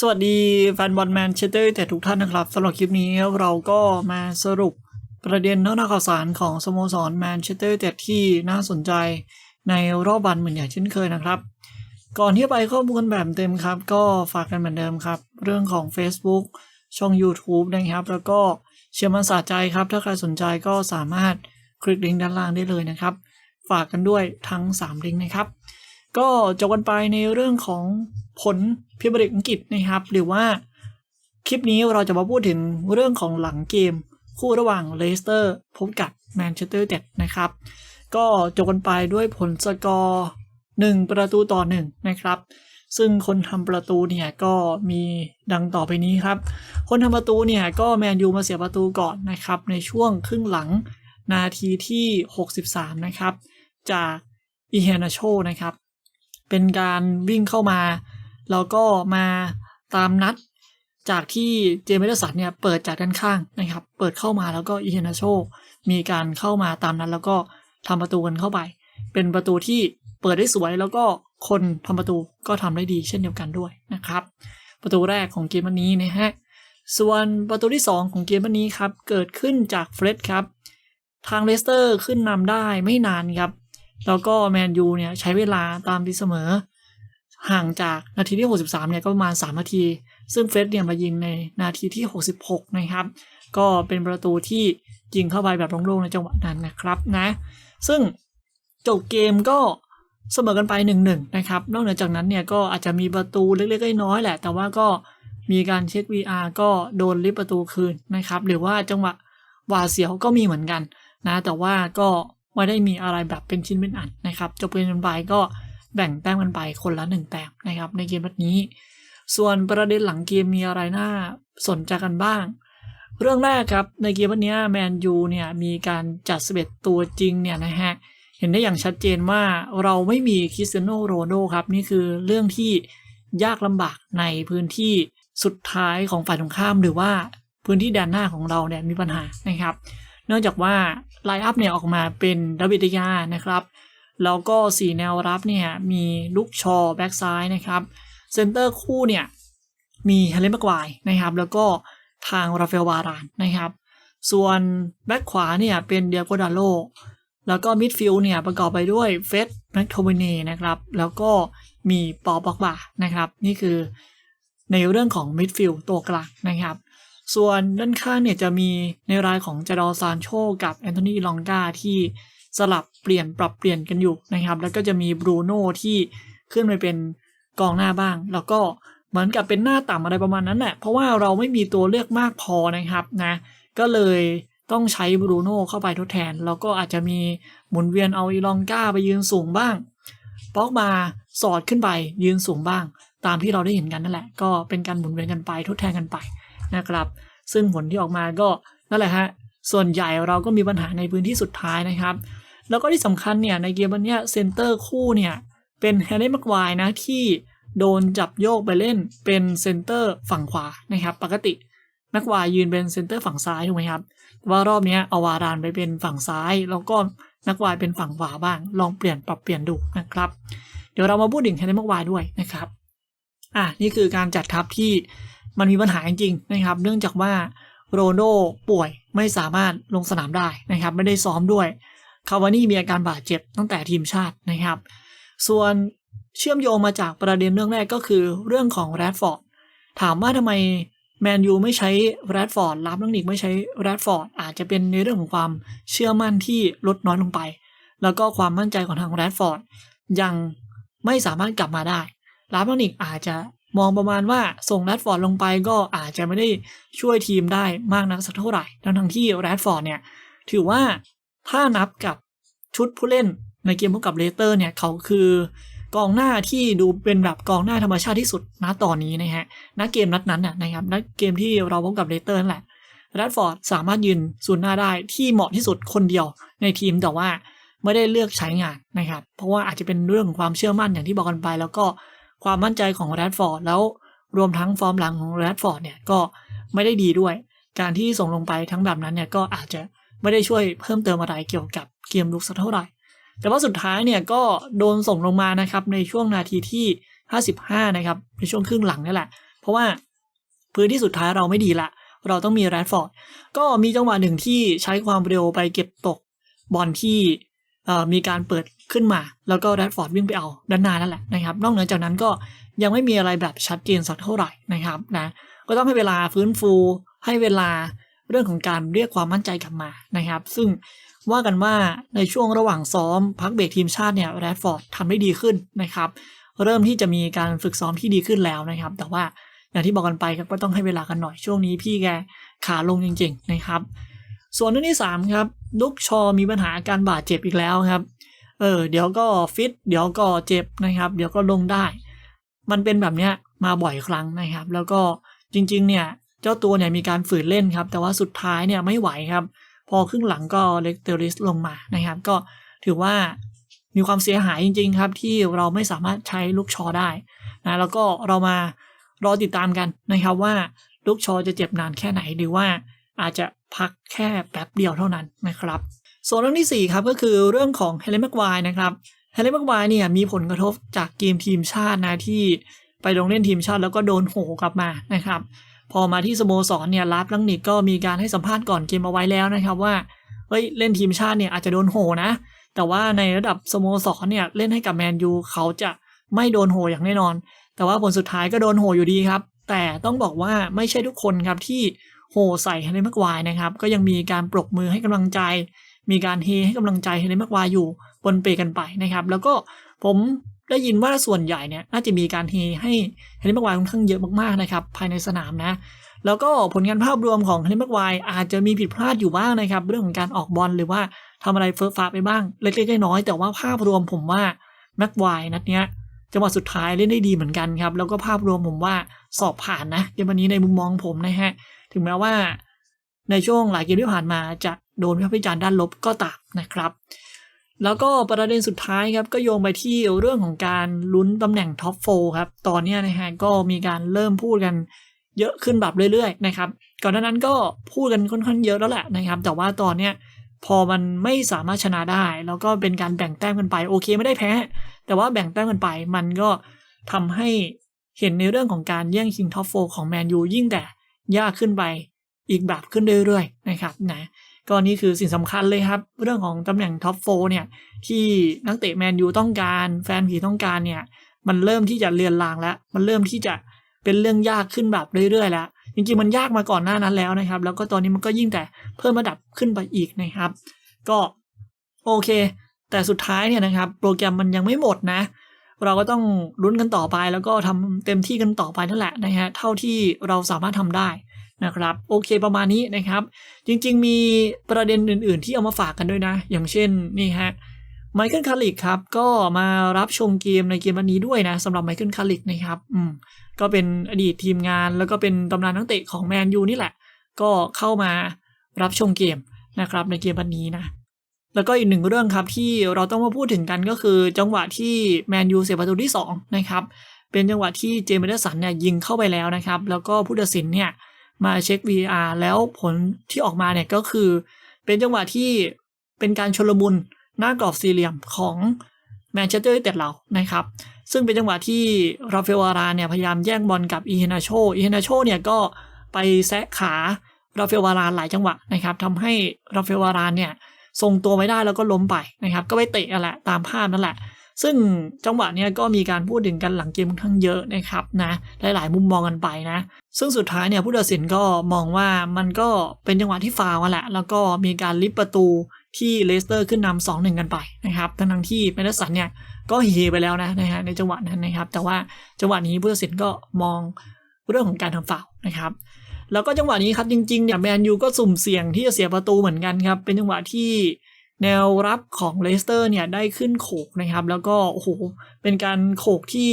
สวัสดีแฟนบอลแมนเชสเตอร์แต่ทุกท่านนะครับสำหรับคลิปนี้เราก็มาสรุปประเด็นนอกข่าวสารของสโมสรแมนเชสเตอร์แต่ที่น่าสนใจในรอบวันเหมือนอย่างเช่นเคยนะครับ ก่อนที่ไปข้อมูลแบบเต็มครับ ก็ฝากกันเหมือนเดิมครับ เรื่องของ Facebook ช่อง YouTube นะครับ แล้วก็เชียร์มันสาใจครับ ถ้าใครสนใจก็สามารถคลิกลิงก์ด้านล่างได้เลยนะครับ ฝากกันด้วยทั้ง3ลิงก์นะครับ ก็จบกันไปในเรื่องของ ผลพิบริกอังกฤษนะครับ หรือว่าคลิปนี้เราจะมาพูดถึงเรื่องของหลังเกม คู่ระหว่างเลสเตอร์พบกับแมนเชสเตอร์เด็ดนะครับ ก็จบกันไปด้วยผลสกอร์ 1 ประตูต่อ 1 นะครับ ซึ่งคนทำประตูเนี่ยก็มีดังต่อไปนี้ครับ คนทำประตูเนี่ยก็แมนยูมาเสียประตูก่อนนะครับ ในช่วงครึ่งหลังนาทีที่ 63 นะครับ จากอีเฮนาโชนะครับ เป็นการวิ่งเข้ามา แล้วก็มาตามนัดจากที่เจมส์เมเดสันเนี่ยเปิดจากด้านข้างนะครับ เปิดเข้ามาแล้วก็อีเฮนาโชมีการเข้ามาตามนั้น แล้วก็ทำประตูกันเข้าไป เป็นประตูที่เปิดได้สวยแล้วก็คนทำประตูก็ทำได้ดีเช่นเดียวกันด้วยนะครับ ประตูแรกของเกมวันนี้นะฮะส่วนประตูที่ 2 ของเกมวันนี้ครับเกิดขึ้นจากเฟร็ดครับ ทางเลสเตอร์ขึ้นนำได้ไม่นานครับ แล้วก็แมนยูเนี่ยใช้เวลาตามที่เสมอ ห่างจากนาทีที่ 63 เนี่ยก็ประมาณ 3 นาที ซึ่งเฟรดเนี่ยมายิงในนาทีที่ 66 นะครับ ก็เป็นประตูที่ยิงเข้าไปแบบโล่งๆในจังหวะนั้นนะครับนะ ซึ่งจบเกมก็เสมอกันไป1นหนึ่งนะครับ นอกเหนือจากนั้นเนี่ยก็อาจจะมีประตูเล็กๆน้อยๆแหละ แต่ว่าก็มีการเช็ค VR ก็โดนลิฟประตูคืนนะครับ หรือว่าจังหวะหวาดเสียวก็มีเหมือนกันนะ แต่ว่าก็ไม่ได้มีอะไรแบบเป็นชิ้นเป็นอันนะครับ จบเกมกันไปก็ แบ่งแต้มกันไปคนละหนึ่งแต้มนะครับในเกมแบบนี้ ส่วนประเด็นหลังเกมมีอะไรน่าสนใจกันบ้าง เรื่องแรกครับในเกมวันนี้แมนยูเนี่ยมีการจัดสเบตตัวจริงเนี่ยนะฮะเห็นได้อย่างชัดเจนว่าเราไม่มีคริสเตียโนโรโดครับนี่คือเรื่องที่ยากลำบากในพื้นที่สุดท้ายของฝ่ายตรงข้ามหรือว่าพื้นที่แดนหน้าของเราเนี่ยมีปัญหานะครับ เนื่องจากว่าไลน์อัพเนี่ยออกมาเป็นดาวิดยานะครับ แล้วก็ 4 แนวรับเนี่ยมีลุกชอแบ็กซ้ายนะครับเซนเตอร์คู่เนี่ยมีเฮเลนมากวายนะครับ แล้วก็ทางราฟาเอลวารานนะครับ ส่วนแบ็กขวาเนี่ยเป็นเดียโกดาโลแล้วก็มิดฟิลด์เนี่ยประกอบไปด้วยเฟสแม็กโทเบเน่นะครับ แล้วก็มีปอบอกบานะครับ นี่คือในเรื่องของมิดฟิลด์ตัวกลางนะครับ ส่วนด้านข้างเนี่ยจะมีในรายของจาดอซานโชกับแอนโทนีลองกาที่ สลับเปลี่ยนปรับเปลี่ยนกันอยู่นะครับ แล้วก็จะมีบรูโน่ที่ขึ้นไปเป็นกองหน้าบ้าง แล้วก็เหมือนกับเป็นหน้าต่ำอะไรประมาณนั้นแหละเพราะว่าเราไม่มีตัวเลือกมากพอนะครับนะก็เลยต้องใช้บรูโน่เข้าไปทดแทน แล้วก็อาจจะมีหมุนเวียนเอาอีลองก้าไปยืนสูงบ้างป๊อกมาสอดขึ้นไปยืนสูงบ้าง ตามที่เราได้เห็นกันนั่นแหละ ก็เป็นการหมุนเวียนกันไปทดแทนกันไปนะครับ ซึ่งผลที่ออกมาก็นั่นแหละฮะ ส่วนใหญ่เราก็มีปัญหาในพื้นที่สุดท้ายนะครับ แล้วก็ที่สำคัญเนี่ยในเกมวันนี้เซนเตอร์คู่เนี่ยเป็นแฮร์รี่มักไวร์นะที่โดนจับโยกไปเล่นเป็นเซนเตอร์ฝั่งขวานะครับ ปกติแม็กวายยืนเป็นเซนเตอร์ฝั่งซ้ายถูกไหมครับว่ารอบนี้เอาวารานไปเป็นฝั่งซ้าย แล้วก็นักวายเป็นฝั่งขวาบ้าง ลองเปลี่ยนปรับเปลี่ยนดูนะครับ เดี๋ยวเรามาพูดถึงแฮนด์มักวายด้วยนะครับอะนี่คือการจัดทัพที่มันมีปัญหาจริงๆนะครับ เนื่องจากว่าโรนโดป่วย ไม่สามารถลงสนามได้นะครับ ไม่ได้ซ้อมด้วยคาวานี่มีอาการบาดเจ็บตั้งแต่ทีมชาตินะครับ ส่วนเชื่อมโยงมาจากประเด็นเรื่องแรกก็คือเรื่องของแรดฟอร์ดถามว่าทำไมแมนยูไม่ใช้แรดฟอร์ดรับนักนิกไม่ใช้แรดฟอร์ดอาจจะเป็นในเรื่องของความเชื่อมั่นที่ลดน้อยลงไป แล้วก็ความมั่นใจของทางแรดฟอร์ดยังไม่สามารถกลับมาได้รับนักนิกอาจจะ มองประมาณว่าส่งแรดฟอร์ดลงไปก็อาจจะไม่ได้ช่วยทีมได้มากนักสักเท่าไหร่ ทั้งทั้งที่แรดฟอร์ดเนี่ยถือว่าถ้านับกับชุดผู้เล่นในเกมพบกับเลเตอร์เนี่ยเขาคือกองหน้าที่ดูเป็นแบบกองหน้าธรรมชาติที่สุดณตอนนี้นะฮะณเกมนัดนั้นนะนะครับณเกมที่เราพบกับเลเตอร์นั่นแหละแรดฟอร์ดสามารถยืนศูนย์หน้าได้ที่เหมาะที่สุดคนเดียวในทีมแต่ว่าไม่ได้เลือกใช้งานนะครับ เพราะว่าอาจจะเป็นเรื่องความเชื่อมั่นอย่างที่บอกกันไป แล้วก็ ความมั่นใจของแรดฟอร์ดแล้วรวมทั้งฟอร์มหลังของแรดฟอร์ดเนี่ยก็ไม่ได้ดีด้วย การที่ส่งลงไปทั้งแบบนั้นเนี่ยก็อาจจะไม่ได้ช่วยเพิ่มเติมอะไรเกี่ยวกับเกมลุกสักเท่าไหร่ แต่ว่าสุดท้ายเนี่ยก็โดนส่งลงมานะครับในช่วงนาทีที่ 55 นะครับ ในช่วงครึ่งหลังนี่แหละ เพราะว่าพื้นที่สุดท้ายเราไม่ดีละ เราต้องมีแรดฟอร์ด ก็มีจังหวะหนึ่งที่ใช้ความเร็วไปเก็บตกบอลที่มีการเปิด ขึ้นมา แล้วก็แรดฟอร์ดวิ่งไปเอาด้านหน้านั่นแหละนะครับ นอกเหนือจากนั้นก็ยังไม่มีอะไรแบบชัดเจนสักเท่าไหร่นะครับนะก็ต้องให้เวลาฟื้นฟูให้เวลาเรื่องของการเรียกความมั่นใจกลับมานะครับ ซึ่งว่ากันว่าในช่วงระหว่างซ้อมพักเบรกทีมชาติเนี่ยแรดฟอร์ดทำได้ดีขึ้นนะครับ เริ่มที่จะมีการฝึกซ้อมที่ดีขึ้นแล้วนะครับ แต่ว่าอย่างที่บอกกันไปก็ต้องให้เวลากันหน่อยช่วงนี้พี่แกขาลงจริง ๆนะครับ ส่วนเรื่องที่3ครับลุกชอมีปัญหาอาการบาดเจ็บอีกแล้วครับ เออเดี๋ยวก็ฟิตเดี๋ยวก็เจ็บนะครับ เดี๋ยวก็ลงได้ มันเป็นแบบเนี้ยมาบ่อยครั้งนะครับ แล้วก็จริง ๆ เนี่ย เจ้าตัวเนี่ยมีการฝืนเล่นครับ แต่ว่าสุดท้ายเนี่ยไม่ไหวครับ พอครึ่งหลังก็เล็กเตอริสลงมานะครับ ก็ถือว่ามีความเสียหายจริง ๆ ครับ ที่เราไม่สามารถใช้ลูกชอได้นะแล้วก็เรามารอติดตามกันนะครับว่าลูกชอจะเจ็บนานแค่ไหนหรือว่าอาจจะพักแค่แป๊บเดียวเท่านั้นนะครับ ส่วนเรื่องที่ 4 ครับก็คือเรื่องของเฮเลนแม็กควายนะครับเฮเลนแม็กควายเนี่ยมีผลกระทบจากเกมทีมชาตินะที่ไปลงเล่นทีมชาติแล้วก็โดนโหกลับมานะครับพอมาที่สโมสรเนี่ยรับลังนิกก็มีการให้สัมภาษณ์ก่อนเกมเอาไว้แล้วนะครับว่าเฮ้ยเล่นทีมชาติเนี่ยอาจจะโดนโหนะ แต่ว่าในระดับสโมสรเนี่ยเล่นให้กับแมนยูเขาจะไม่โดนโหอย่างแน่นอน แต่ว่าผลสุดท้ายก็โดนโหอยู่ดีครับ แต่ต้องบอกว่าไม่ใช่ทุกคนครับที่โหใส่เฮเลนแม็กวายนะครับ ก็ยังมีการปรบมือให้กำลังใจ มีการเฮให้กำลังใจเฮเลนแม็กควายอยู่ปนเปกันไปนะครับ แล้วก็ผมได้ยินว่าส่วนใหญ่เนี่ยน่าจะมีการเฮให้เฮเลนแม็กควายค่อนข้างเยอะมากๆนะครับภายในสนามนะแล้วก็ผลงานภาพรวมของเฮเลนแม็กควายอาจจะมีผิดพลาดอยู่บ้างนะครับ เรื่องของการออกบอลหรือว่าทำอะไรเฟิร์ฟ้าไปบ้างเล็กๆน้อยๆแต่ว่าภาพรวมผมว่าแม็กควายนัดเนี้ยจังหวะสุดท้ายเล่นได้ดีเหมือนกันครับ แล้วก็ภาพรวมผมว่าสอบผ่านนะเกมวันนี้ในมุมมองผมนะฮะ ถึงแม้ว่า ในช่วงหลายเกมที่ผ่านมาจะโดนวิพากษ์วิจารณ์ด้านลบก็ตามนะครับ แล้วก็ประเด็นสุดท้ายครับก็โยงไปที่เรื่องของการลุ้นตำแหน่งท็อปโฟครับตอนนี้นะฮะก็มีการเริ่มพูดกันเยอะขึ้นแบบเรื่อยๆนะครับก่อนหน้านั้นก็พูดกันค่อนข้างเยอะแล้วแหละนะครับ แต่ว่าตอนเนี้ยพอมันไม่สามารถชนะได้ แล้วก็เป็นการแบ่งแต้มกันไปโอเคไม่ได้แพ้ แต่ว่าแบ่งแต้มกันไปมันก็ทำให้เห็นในเรื่องของการแย่งชิงท็อปโฟของแมนยูยิ่งแต่ยากขึ้นไป อีกแบบขึ้นเรื่อยๆนะครับนะก็นี่คือสิ่งสำคัญเลยครับ เรื่องของตำแหน่งท็อปโฟเนี่ยที่นักเตะแมนยูต้องการ แฟนผีต้องการเนี่ยมันเริ่มที่จะเลือนลางแล้ว มันเริ่มที่จะเป็นเรื่องยากขึ้นแบบเรื่อยๆ แล้ว จริงๆมันยากมาก่อนหน้านั้นแล้วนะครับ แล้วก็ตอนนี้มันก็ยิ่งแต่เพิ่มระดับขึ้นไปอีกนะครับ ก็โอเค แต่สุดท้ายเนี่ยนะครับโปรแกรมมันยังไม่หมดนะ เราก็ต้องลุ้นกันต่อไปแล้วก็ทำเต็มที่กันต่อไปนั่นแหละนะฮะเท่าที่เราสามารถทำได้ นะครับ โอเคประมาณนี้นะครับ จริงๆ มีประเด็นอื่นๆ ที่เอามาฝากกันด้วยนะ อย่างเช่นนี่ฮะไมเคิลคาริกครับ ก็มารับชมเกมในเกมวันนี้ด้วยนะสำหรับไมเคิลคาริกนะครับอืมก็เป็นอดีตทีมงานแล้วก็เป็นตำนานนักเตะของแมนยูนี่แหละ ก็เข้ามารับชมเกมนะครับในเกมวันนี้นะ แล้วก็อีกหนึ่งเรื่องครับที่เราต้องมาพูดถึงกันก็คือจังหวะที่แมนยูเสียประตูที่2นะครับเป็นจังหวะที่เจมส์เดสันเนี่ยยิงเข้าไปแล้วนะครับ แล้วก็ผู้ตัดสินเนี่ย มาเช็ค VR แล้วผลที่ออกมาเนี่ยก็คือ เป็นจังหวะที่เป็นการชลมุนหน้ากรอบสี่เหลี่ยมของแมนเชสเตอร์ยูไนเต็ดเรานะครับ ซึ่งเป็นจังหวะที่ราฟเฟลวาราเนี่ยพยายามแย่งบอลกับอีเฮนาโชอีเฮนาโชเนี่ยก็ไปแซะขาราฟเฟลวารานหลายจังหวะนะครับทำให้ราฟเฟลวารานเนี่ยทรงตัวไม่ได้แล้วก็ล้มไปนะครับ ก็ไปเตะกันแหละตามภาพนั่นแหละ ซึ่งจังหวะเนี้ยก็มีการพูดถึงกันหลังเกมค่อนข้างเยอะนะครับนะหลาย ๆ มุมมองกันไปนะ ซึ่งสุดท้ายเนี่ยผู้ตัดสินก็มองว่ามันก็เป็นจังหวะที่ฟาวแหละ แล้วก็มีการลิฟประตูที่เลสเตอร์ขึ้นนำสองหนึ่งกันไปนะครับทั้งทั้งที่แมนเดอร์สันเนี่ยก็เฮไปแล้วนะนะฮะในจังหวะนั้นนะครับ แต่ว่าจังหวะนี้ผู้ตัดสินก็มองเรื่องของการทำฟาวนะครับแล้วก็จังหวะนี้ครับจริงๆเนี่ยแมนยูก็สุ่มเสี่ยงที่จะเสียประตูเหมือนกันครับเป็นจังหวะที่ แนวรับของเลสเตอร์เนี่ยได้ขึ้นโขกนะครับ แล้วก็โอ้โหเป็นการโขกที่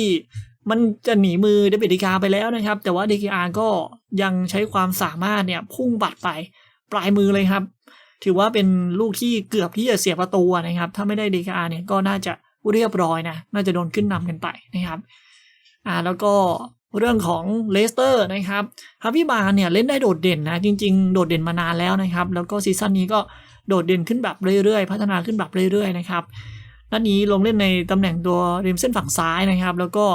มันจะหนีมือเดวิดิกาไปแล้วนะครับ แต่ว่าดิกาก็ยังใช้ความสามารถเนี่ยพุ่งบัดไปปลายมือเลยครับ ถือว่าเป็นลูกที่เกือบที่จะเสียประตูนะครับ ถ้าไม่ได้ดิกาเนี่ยก็น่าจะเรียบร้อยนะ น่าจะโดนขึ้นนำกันไปนะครับ อ่าแล้วก็เรื่องของเลสเตอร์นะครับฮาวิบาเนี่ยเล่นได้โดดเด่นนะ จริง ๆ โดดเด่นมานานแล้วนะครับ แล้วก็ซีซั่นนี้ก็ โดดเด่นขึ้นแบบเรื่อยๆ พัฒนาขึ้นแบบเรื่อยๆนะครับนัดนี้ลงเล่นในตำแหน่งตัวริมเส้นฝั่งซ้ายนะครับ แล้วก็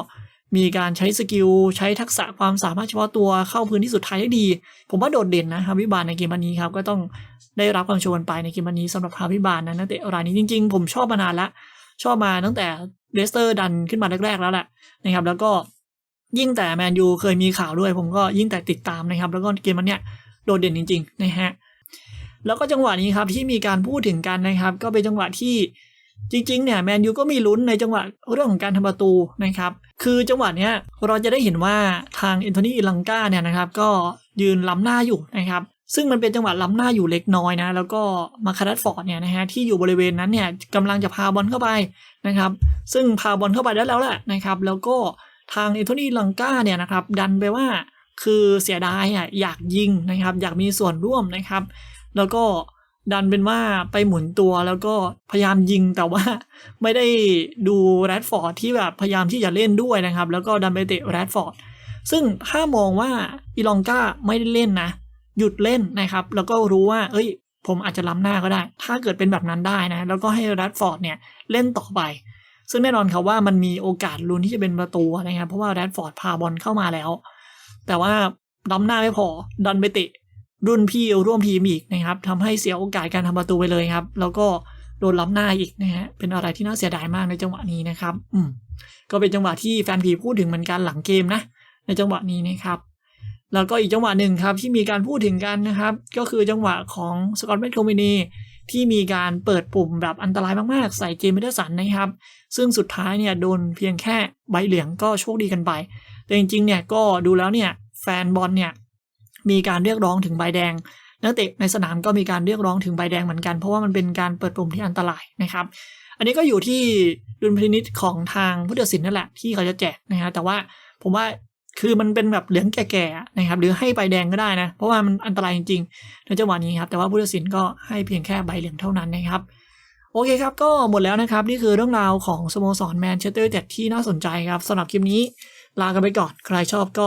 มีการใช้สกิลใช้ทักษะความสามารถเฉพาะตัวเข้าพื้นที่สุดท้ายได้ดี ผมว่าโดดเด่นนะฮาวิบาลในเกมวันนี้ครับก็ต้องได้รับความชวนไปในเกมวันนี้สำหรับฮาวิบาลนะนักเตะรายนี้จริงๆ ผมชอบมานานละชอบมาตั้งแต่เดสเตอร์ดันขึ้นมาแรกๆแล้วแหละนะครับ แล้วก็ยิ่งแต่แมนยูเคยมีข่าวด้วย ผมก็ยิ่งแต่ติดตามนะครับ แล้วก็เกมมันเนี้ยโดดเด่นจริงๆนะฮะ แล้วก็จังหวะนี้ครับที่มีการพูดถึงกันนะครับ ก็เป็นจังหวะที่จริงๆ เนี่ยแมนยูก็มีลุ้นในจังหวะเรื่องของการทำประตูนะครับ คือจังหวะเนี้ยเราจะได้เห็นว่าทางเอนโทนีอิลังกาเนี่ยนะครับ ก็ยืนล้ำหน้าอยู่นะครับ ซึ่งมันเป็นจังหวะล้ำหน้าอยู่เล็กน้อยนะ แล้วก็มาคารัตฟอร์ดเนี่ยนะฮะที่อยู่บริเวณนั้นเนี่ยกำลังจะพาบอลเข้าไปนะครับ ซึ่งพาบอลเข้าไปได้แล้วแหละนะครับ แล้วก็ทางเอนโทนีลังกาเนี่ยนะครับ ดันไปว่าคือเสียดายอะอยากยิงนะครับ อยากมีส่วนร่วมนะครับ แล้วก็ดันเป็นว่าไปหมุนตัวแล้วก็พยายามยิงแต่ว่าไม่ได้ดูแรดฟอร์ดที่แบบพยายามที่จะเล่นด้วยนะครับ แล้วก็ดันไปเตะแรดฟอร์ดซึ่งถ้ามองว่าอีลองกาไม่ได้เล่นนะ หยุดเล่นนะครับ แล้วก็รู้ว่า เอ้ย ผมอาจจะล้ำหน้าก็ได้ ถ้าเกิดเป็นแบบนั้นได้นะ แล้วก็ให้แรดฟอร์ดเนี่ยเล่นต่อไป ซึ่งแน่นอนครับว่ามันมีโอกาสลุ้นที่จะเป็นประตูนะครับเพราะว่าแรดฟอร์ดพาบอลเข้ามาแล้ว แต่ว่าล้ำหน้าไม่พอดันไปเตะ รุ่นพี่ร่วมทีมอีกนะครับทำให้เสียโอกาสการทำประตูไปเลยครับ แล้วก็โดนล้ำหน้าอีกนะฮะเป็นอะไรที่น่าเสียดายมากในจังหวะนี้นะครับ อืมก็เป็นจังหวะที่แฟนผีพูดถึงเหมือนกันหลังเกมนะ ในจังหวะนี้นะครับ แล้วก็อีกจังหวะหนึ่งครับที่มีการพูดถึงกันนะครับ ก็คือจังหวะของสกอตแมคโทมินีที่มีการเปิดปุ่มแบบอันตรายมากๆ ใส่เจมส์เดอร์สันนะครับ ซึ่งสุดท้ายเนี่ยโดนเพียงแค่ใบเหลืองก็โชคดีกันไป แต่จริงๆเนี่ยก็ดูแล้วเนี่ยแฟนบอลเนี่ย มีการเรียกร้องถึงใบแดงนักเตะในสนามก็มีการเรียกร้องถึงใบแดงเหมือนกัน เพราะว่ามันเป็นการเปิดปุ่มที่อันตรายนะครับ อันนี้ก็อยู่ที่ดุลพินิจของทางผู้ตัดสินนั่นแหละที่เขาจะแจกนะฮะแต่ว่าผมว่าคือมันเป็นแบบเหลืองแก่ๆนะครับ หรือให้ใบแดงก็ได้นะ เพราะว่ามันอันตรายจริงๆในจังหวะนี้ครับแต่ว่าผู้ตัดสินก็ให้เพียงแค่ใบเหลืองเท่านั้นนะครับโอเคครับ ก็หมดแล้วนะครับ นี่คือเรื่องราวของสโมสรแมนเชสเตอร์ยูไนเต็ดที่น่าสนใจครับสำหรับคลิปนี้ ลากันไปก่อน ใครชอบก็